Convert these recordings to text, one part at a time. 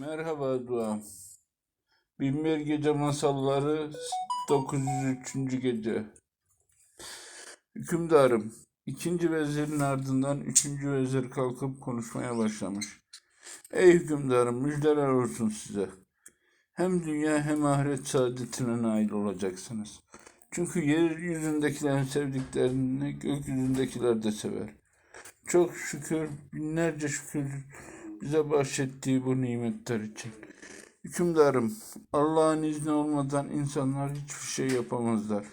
Merhaba Dua. Binbir Gece Masalları 903. Gece. Hükümdarım, ikinci vezirin ardından üçüncü vezir kalkıp konuşmaya başlamış. Ey hükümdarım müjdeler olsun size. Hem dünya hem ahiret saadetine nail olacaksınız. Çünkü yeryüzündekilerin sevdiklerini gökyüzündekiler de sever. Çok şükür, binlerce şükür bize bahşettiği bu nimetler için. Hükümdarım, Allah'ın izni olmadan insanlar hiçbir şey yapamazlar.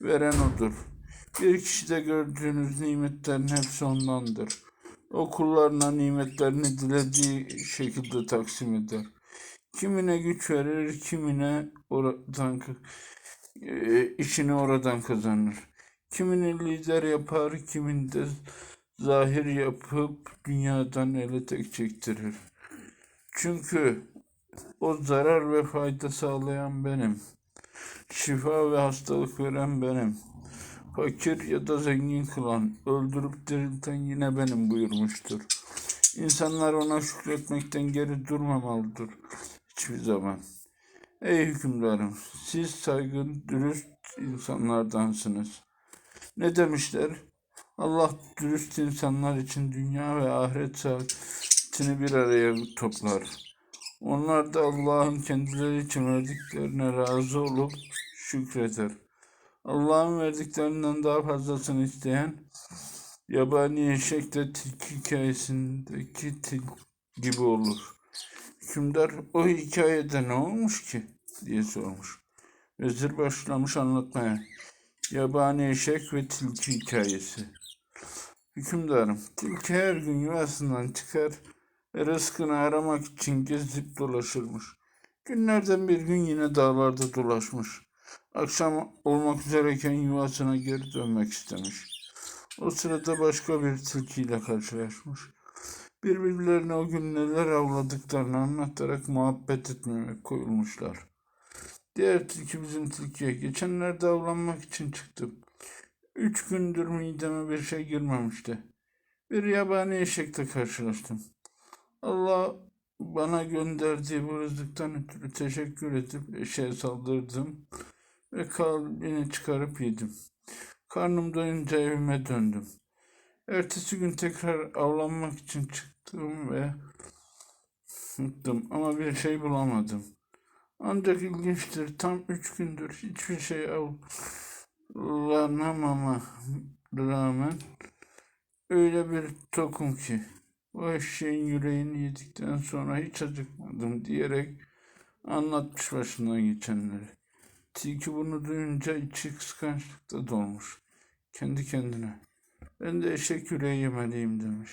Veren O'dur. Bir kişide gördüğünüz nimetlerin hepsi O'ndandır. O kullarına nimetlerini dilediği şekilde taksim eder. Kimine güç verir, kimine oradan e, işini oradan kazanır. Kimini lider yapar, kimini de zahir yapıp dünyadan ele tek çektirir. Çünkü o zarar ve fayda sağlayan benim. Şifa ve hastalık veren benim. Fakir ya da zengin kılan, öldürüp dirilten yine benim buyurmuştur. İnsanlar ona şükretmekten geri durmamalıdır hiçbir zaman. Ey hükümdarım, siz saygın, dürüst insanlardansınız. Ne demişler? Allah dürüst insanlar için dünya ve ahiret saadetini bir araya toplar. Onlar da Allah'ın kendileri için verdiklerine razı olup şükreder. Allah'ın verdiklerinden daha fazlasını isteyen yabani eşek de tilki hikayesindeki til gibi olur. Hükümdar o hikayede ne olmuş ki diye sormuş. Vezir başlamış anlatmaya. Yabani eşek ve tilki hikayesi. Hükümdarım, tilki her gün yuvasından çıkar ve rızkını aramak için gezip dolaşırmış. Günlerden bir gün yine dağlarda dolaşmış. Akşam olmak üzereyken yuvasına geri dönmek istemiş. O sırada başka bir tilkiyle karşılaşmış. Birbirlerine o gün neler avladıklarını anlatarak muhabbet etmeye koyulmuşlar. Diğer tilki bizim tilkiye geçenlerde avlanmak için çıktım. Üç gündür mideme bir şey girmemişti. Bir yabani eşekle karşılaştım. Allah bana gönderdiği bu rızıktan ötürü teşekkür edip eşeğe saldırdım ve kalbini çıkarıp yedim. Karnım doyunca evime döndüm. Ertesi gün tekrar avlanmak için çıktım ve gittim ama bir şey bulamadım. Ancak ilginçtir tam üç gündür hiçbir şey avlanamama rağmen öyle bir tokum ki o eşeğin yüreğini yedikten sonra hiç acıkmadım diyerek anlatmış başından geçenleri. Tilki bunu duyunca içi kıskançlıkta dolmuş. Kendi kendine. Ben de eşek yüreği yemeliyim demiş.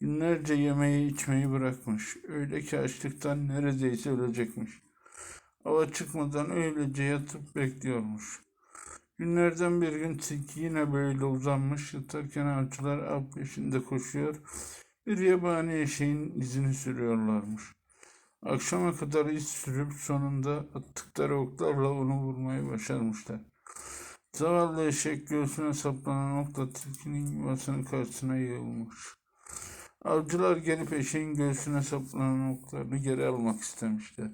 Günlerce yemeği içmeyi bırakmış. Öyle ki açlıktan neredeyse ölecekmiş. Hava çıkmadan öylece yatıp bekliyormuş. Günlerden bir gün tilki yine böyle uzanmış. Yatarken avcılar av peşinde koşuyor. Bir yabani eşeğin izini sürüyorlarmış. Akşama kadar iz sürüp sonunda attıkları oklarla onu vurmayı başarmışlar. Zavallı eşek göğsüne saplanan okla tilkinin yuvasının karşısına yığılmış. Avcılar gelip eşeğin göğsüne saplanan oklarını geri almak istemişler.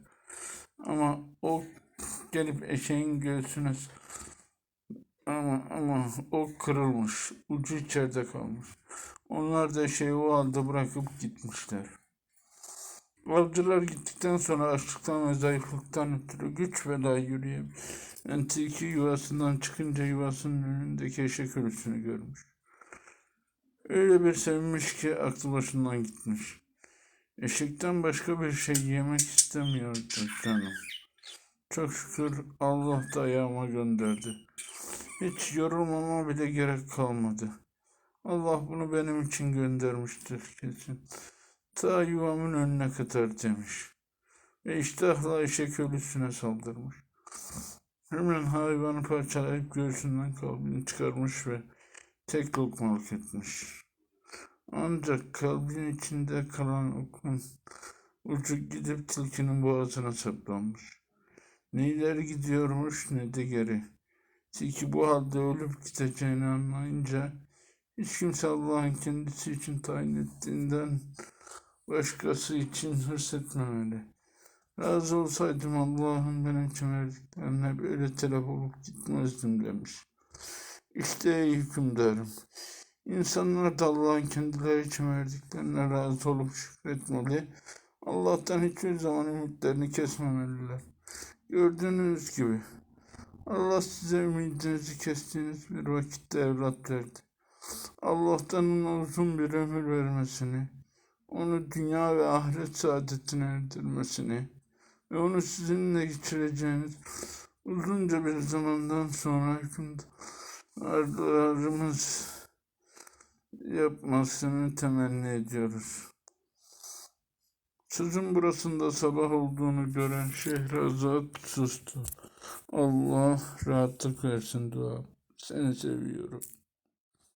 Ama o gelip eşeğin göğsüne ama ama o kırılmış. Ucu içeride kalmış. Onlar da eşeği o halde bırakıp gitmişler. Avcılar gittikten sonra açlıktan ve zayıflıktan ötürü güç bela yürüyemeyen tilki yuvasından çıkınca yuvasının önündeki eşek ölüsünü görmüş. Öyle bir sevinmiş ki aklı başından gitmiş. Eşekten başka bir şey yemek istemiyordu canım. Çok şükür Allah da ayağıma gönderdi. Hiç yorulmama bile gerek kalmadı. Allah bunu benim için göndermiştir kesin. Ta yuvamın önüne kadar demiş. Ve iştahla eşek ölüsüne saldırmış. Hemen hayvanı parçalayıp göğsünden kalbini çıkarmış ve tek lokmalık etmiş. Ancak kalbin içinde kalan okun ucu gidip tilkinin boğazına saplanmış. Ne ileri gidiyormuş ne de geri. Tilki bu halde ölüp gideceğini anlayınca hiç kimse Allah'ın kendisi için tayin ettiğinden başkası için hırs etmemeli. Razı olsaydım Allah'ın benimki verdiklerine böyle telef olup gitmezdim demiş. İşte ey hükümdarım. İnsanlar da Allah'ın kendileri için verdiklerine razı olup şükretmeli. Allah'tan hiçbir zaman ümitlerini kesmemeliler. Gördüğünüz gibi Allah size ümidinizi kestiğiniz bir vakitte evlat verdi. Allah'tan ona uzun bir ömür vermesini, onu dünya ve ahiret saadetine erdirmesini ve onu sizinle geçireceğiniz uzunca bir zamandan sonra hükümdarlarımız yapmasını temenni ediyoruz. Sözün burasında sabah olduğunu gören Şehrazat sustu. Allah rahatlık versin dua. Seni seviyorum.